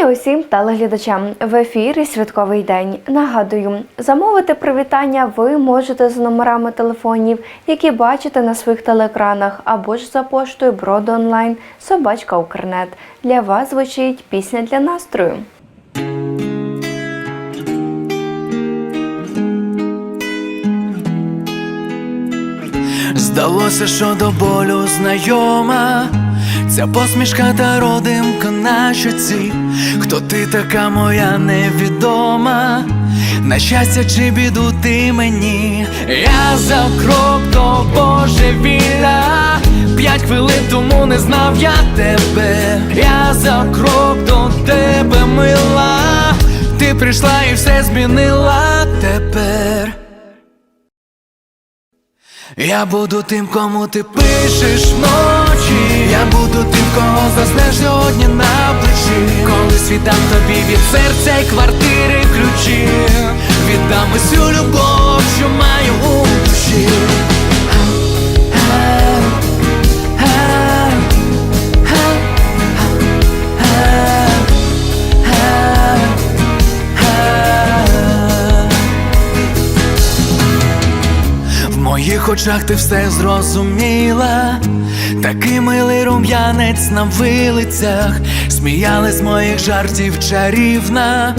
Вітання усім телеглядачам в ефірі Святковий день. Нагадую, замовити привітання ви можете за номерами телефонів, які бачите на своїх телеекранах, або ж за поштою Броду онлайн Собачка Укрнет. Для вас звучить пісня для настрою. Здалося, що до болю знайома, ця посмішка та родимка на щоці Хто ти така моя невідома? На щастя чи біду ти мені? Я за крок до божевілля П'ять хвилин тому не знав я тебе. Я за крок до тебе мила. Ти прийшла і все змінила тепер. Я буду тим, кому ти пишеш вночі Я буду тим, кого заснеш сьогодні на плечі. Коли світам тобі від серця й квартири ключі. Віддам усю любов, що маю у душі моїх очах ти все зрозуміла, такий милий рум'янець на вилицях, сміяли з моїх жартів чарівна.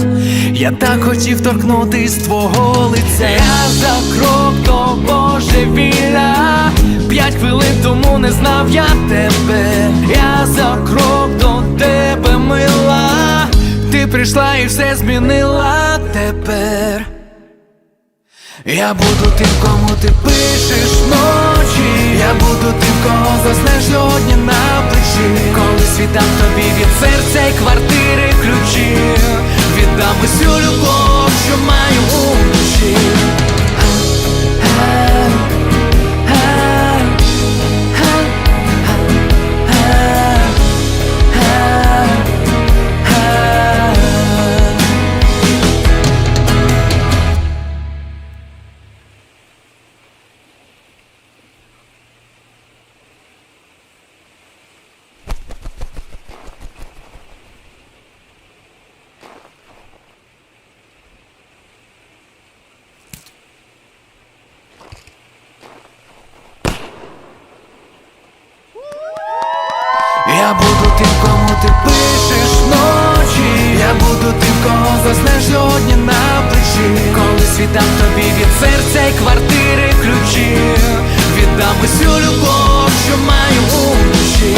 Я так хотів торкнутись твого лиця. Я за крок до божевілля П'ять хвилин тому не знав я тебе. Я за крок до тебе мила. Ти прийшла і все змінила тепер. Я буду тим, кому ти пишеш ночі, Я буду тим, кого заснеш сьогодні на плечі. Коли світам тобі від серця і квартири ключі Я буду тим, кому ти пишеш ночі, Я буду тим, кого заснеш сьогодні на плечі. Коли світам тобі від серця і квартири ключі. Віддам усю любов, що маю у душі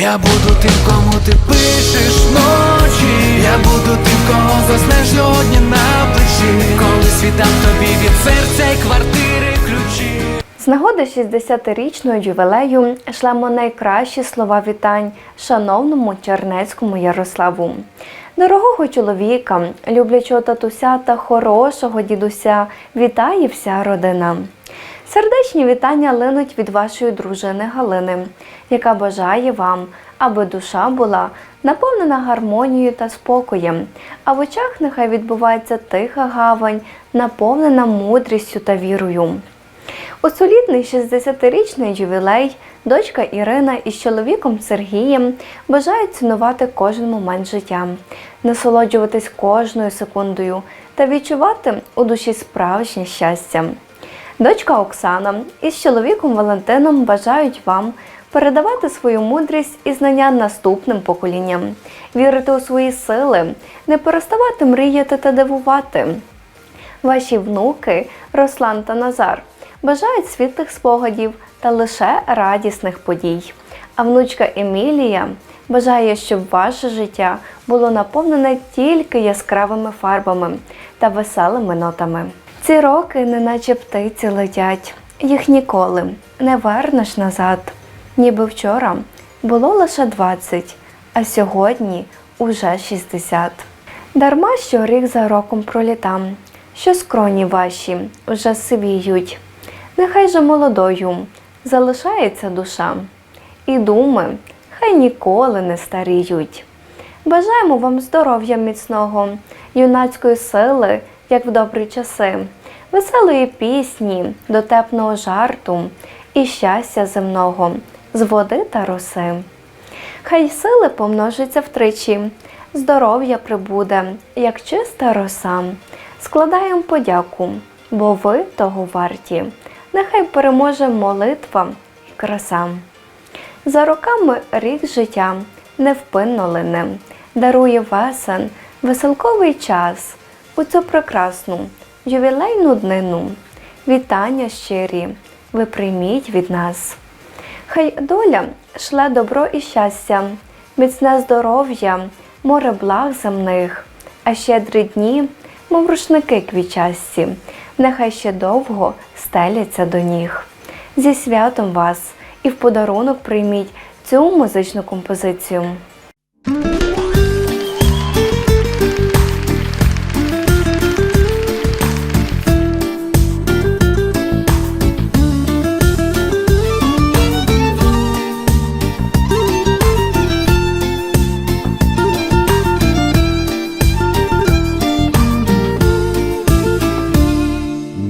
Я буду тим, кому ти пишеш вночі Я буду тим, кого заснеш сьогодні на плечі Коли світам тобі від серця й квартири ключі З нагоди 60-річного ювілею шлемо найкращі слова вітань шановному Чернецькому Ярославу. Дорогого чоловіка, люблячого татуся та хорошого дідуся, вітає вся родина. Сердечні вітання линуть від вашої дружини Галини, яка бажає вам, аби душа була наповнена гармонією та спокоєм, а в очах нехай відбувається тиха гавань, наповнена мудрістю та вірою. У солідний 60-річний ювілей дочка Ірина із чоловіком Сергієм бажають цінувати кожен момент життя, насолоджуватись кожною секундою та відчувати у душі справжнє щастя. Дочка Оксана із чоловіком Валентином бажають вам передавати свою мудрість і знання наступним поколінням, вірити у свої сили, не переставати мріяти та дивувати. Ваші внуки Руслан та Назар бажають світлих спогадів та лише радісних подій. А внучка Емілія бажає, щоб ваше життя було наповнене тільки яскравими фарбами та веселими нотами. Ці роки, неначе птиці летять, їх ніколи не вернеш назад. Ніби вчора було лише 20, а сьогодні уже 60. Дарма що рік за роком пролітам, що скроні ваші вже сивіють. Нехай же молодою залишається душа. І думи хай ніколи не старіють. Бажаємо вам здоров'я міцного, юнацької сили, як в добрі часи, веселої пісні, дотепного жарту і щастя земного з води та роси. Хай сили помножаться втричі, здоров'я прибуде, як чиста роса. Складаємо подяку, бо ви того варті. Нехай переможе молитва і краса. За роками рік життя невпинно лине, дарує весен, веселковий час у цю прекрасну ювілейну днину. Вітання щирі, ви прийміть від нас. Хай доля шле добро і щастя, міцне здоров'я, море благ земних, а щедрі дні, мов рушники квічасті, нехай ще довго стеляться до ніг. Зі святом вас і в подарунок прийміть цю музичну композицію.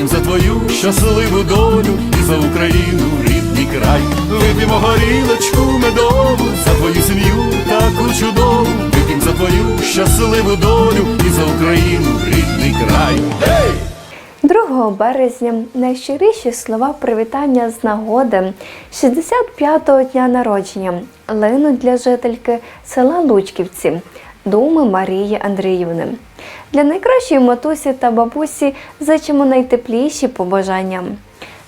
вип'ємо за твою щасливу долю і за Україну, рідний край, вип'ємо горілочку медову, за твою сім'ю таку чудову, вип'ємо за твою щасливу долю і за Україну, рідний край. Гей! 2 березня найщиріші слова привітання з нагоди 65-го дня народження линуть для жительки села Лучківці, думи Марії Андріївни. Для найкращої матусі та бабусі зичимо найтепліші побажання.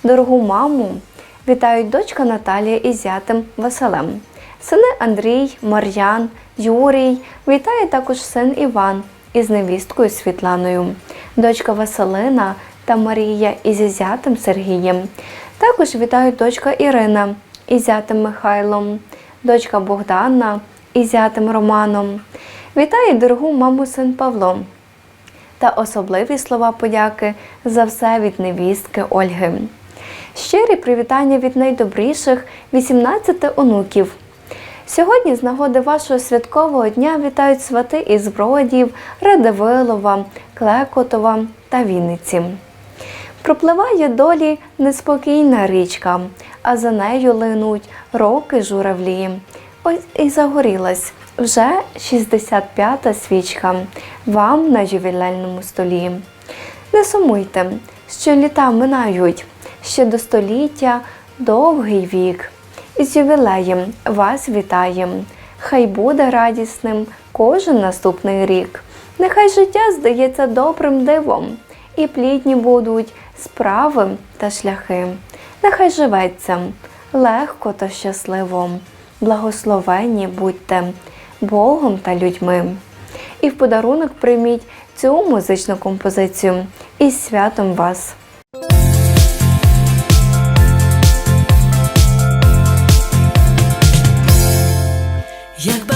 Дорогу маму вітають дочка Наталія із зятем Василем. Сини Андрій, Мар'ян, Юрій. Вітає також син Іван із невісткою Світланою, дочка Василина та Марія із зятем Сергієм. Також вітають дочка Ірина із зятем Михайлом, дочка Богдана із зятем Романом. Вітає дорогу маму син Павло та особливі слова подяки за все від невістки Ольги. Щирі привітання від найдобріших 18 онуків. Сьогодні з нагоди вашого святкового дня вітають свати із Бродів, Радивилова, Клекотова та Вінниці. Пропливає долі неспокійна річка, а за нею линуть роки журавлі. Ось і загорілась вже 65-та свічка вам на ювілейному столі. Не сумуйте, що літа минають, ще до століття довгий вік. Із ювілеєм вас вітаєм. Хай буде радісним кожен наступний рік. Нехай життя здається добрим дивом, і плідні будуть справи та шляхи. Нехай живеться легко та щасливо. Благословенні будьте Богом та людьми. І в подарунок прийміть цю музичну композицію із святом вас. Як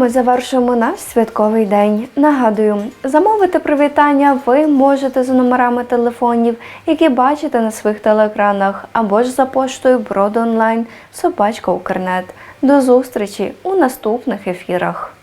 ми завершуємо наш святковий день. Нагадую, замовити привітання ви можете за номерами телефонів, які бачите на своїх телеекранах, або ж за поштою Брод онлайн Собачка Укрнет. До зустрічі у наступних ефірах.